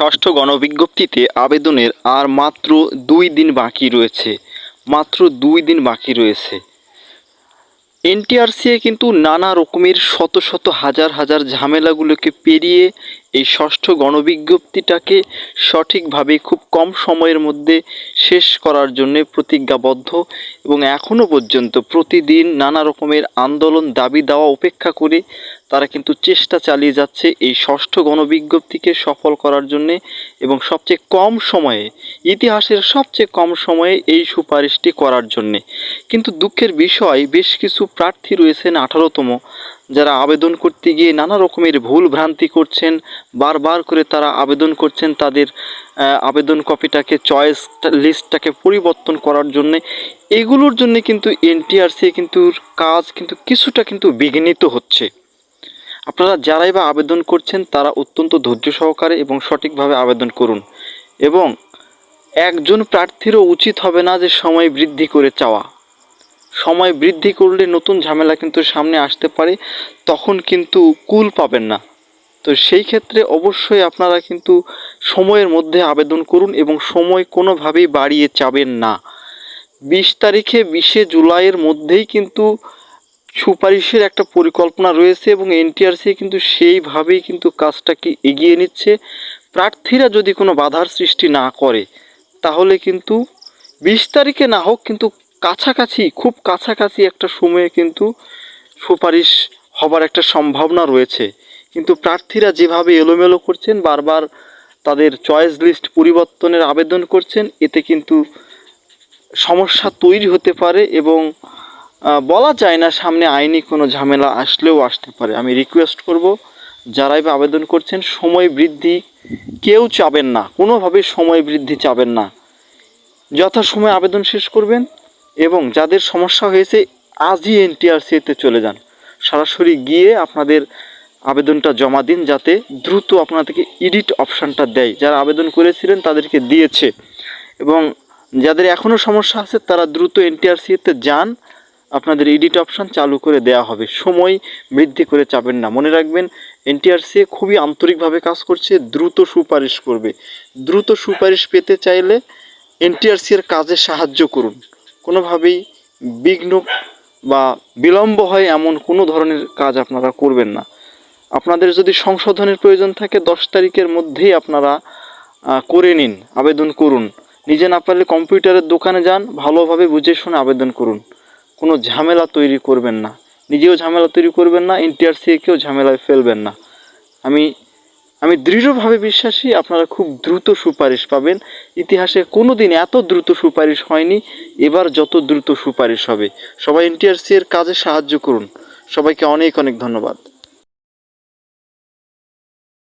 ষষ্ঠ গণবিজ্ঞপ্তিতে আবেদনের আর মাত্র দুই দিন বাকি রয়েছে। মাত্র দুই দিন বাকি রয়েছে। এনটিআরসিএ কিন্তু নানা রকমের শত শত হাজার হাজার ঝামেলাগুলোকে পেরিয়ে এই ষষ্ঠ গণবিজ্ঞপ্তিটাকে সঠিকভাবে খুব কম সময়ের মধ্যে শেষ করার জন্য প্রতিজ্ঞাবদ্ধ এবং এখনও পর্যন্ত প্রতিদিন নানা রকমের আন্দোলন দাবি দেওয়া উপেক্ষা করে তারা কিন্তু চেষ্টা চালিয়ে যাচ্ছে এই ষষ্ঠ গণবিজ্ঞপ্তিকে সফল করার জন্যে এবং সবচেয়ে কম সময়ে, ইতিহাসের সবচেয়ে কম সময়ে এই সুপারিশটি করার জন্যে। কিন্তু দুঃখের বিষয়, বেশ কিছু প্রার্থী রয়েছেন আঠারোতম, যারা আবেদন করতে গিয়ে নানা রকমের ভুল ভ্রান্তি করছেন, বারবার করে তারা আবেদন করছেন তাদের আবেদন কপিটাকে, চয়েস লিস্টটাকে পরিবর্তন করার জন্যে। এগুলোর জন্য কিন্তু এনটিআরসি কিন্তু কাজ কিন্তু কিছুটা কিন্তু বিঘ্নিত হচ্ছে। আপনারা যারাই বা আবেদন করছেন, তারা অত্যন্ত ধৈর্য সহকারে এবং সঠিকভাবে আবেদন করুন এবং একজন প্রার্থীরও উচিত হবে না যে সময় বৃদ্ধি করে চাওয়া। সময় বৃদ্ধি করলে নতুন ঝামেলা কিন্তু সামনে আসতে পারে, তখন কিন্তু কুল পাবেন না। তো সেই ক্ষেত্রে অবশ্যই আপনারা কিন্তু সময়ের মধ্যে আবেদন করুন এবং সময় কোনোভাবেই বাড়িয়ে চাবেন না। বিশ তারিখে বিশে জুলাইয়ের মধ্যেই কিন্তু সুপারিশের একটা পরিকল্পনা রয়েছে এবং এনটিআরসি কিন্তু সেইভাবেই কিন্তু কাজটাকে এগিয়ে নিচ্ছে। প্রার্থীরা যদি কোনো বাধার সৃষ্টি না করে, তাহলে কিন্তু বিশ তারিখে না হোক কিন্তু কাছাকাছি, খুব কাছাকাছি একটা সময়ে কিন্তু সুপারিশ হবার একটা সম্ভাবনা রয়েছে। কিন্তু প্রার্থীরা যেভাবে এলোমেলো করছেন, বারবার তাদের চয়েস লিস্ট পরিবর্তনের আবেদন করছেন, এতে কিন্তু সমস্যা তৈরি হতে পারে এবং বলা যায় না সামনে আইনি কোনো ঝামেলা আসলেও আসতে পারে। আমি রিকোয়েস্ট করব, যারাই বা আবেদন করছেন, সময় বৃদ্ধি কেউ চাবেন না কোনোভাবে সময় বৃদ্ধি চাবেন না। যথাসময়ে আবেদন শেষ করবেন এবং যাদের সমস্যা হয়েছে, আজই এনটিআরসিতে চলে যান। সরাসরি গিয়ে আপনাদের আবেদনটা জমা দিন, যাতে দ্রুত আপনাদেরকে এডিট অপশানটা দেয়। যারা আবেদন করেছিলেন, তাদেরকে দিয়েছে। এবং যাদের এখনও সমস্যা আছে, তারা দ্রুত এনটিআরসিতে যান। আপনাদের এডিট অপশান চালু করে দেওয়া হবে। সময় বৃদ্ধি করে চাবেন না। মনে রাখবেন এনটিআরসি খুবই আন্তরিকভাবে কাজ করছে, দ্রুত সুপারিশ করবে। দ্রুত সুপারিশ পেতে চাইলে এনটিআরসি এর কাজে সাহায্য করুন। কোনোভাবেই বিঘ্ন বা বিলম্ব হয় এমন কোনো ধরনের কাজ আপনারা করবেন না। আপনাদের যদি সংশোধনের প্রয়োজন থাকে, দশ তারিখের মধ্যেই আপনারা করে নিন, আবেদন করুন। নিজে না পারলে কম্পিউটারের দোকানে যান, ভালোভাবে বুঝে শুনে আবেদন করুন। কোনো ঝামেলা তৈরি করবেন না। নিজেও ঝামেলা তৈরি করবেন না এনটিআরসিকেও ঝামেলায় ফেলবেন না। আমি আমি দৃঢ়ভাবে বিশ্বাসী, আপনারা খুব দ্রুত সুপারিশ পাবেন। ইতিহাসে কোনো দিন এত দ্রুত সুপারিশ হয়নি, এবার যত দ্রুত সুপারিশ হবে। সবাই এনটিআরসি এর কাজে সাহায্য করুন। সবাইকে অনেক অনেক ধন্যবাদ।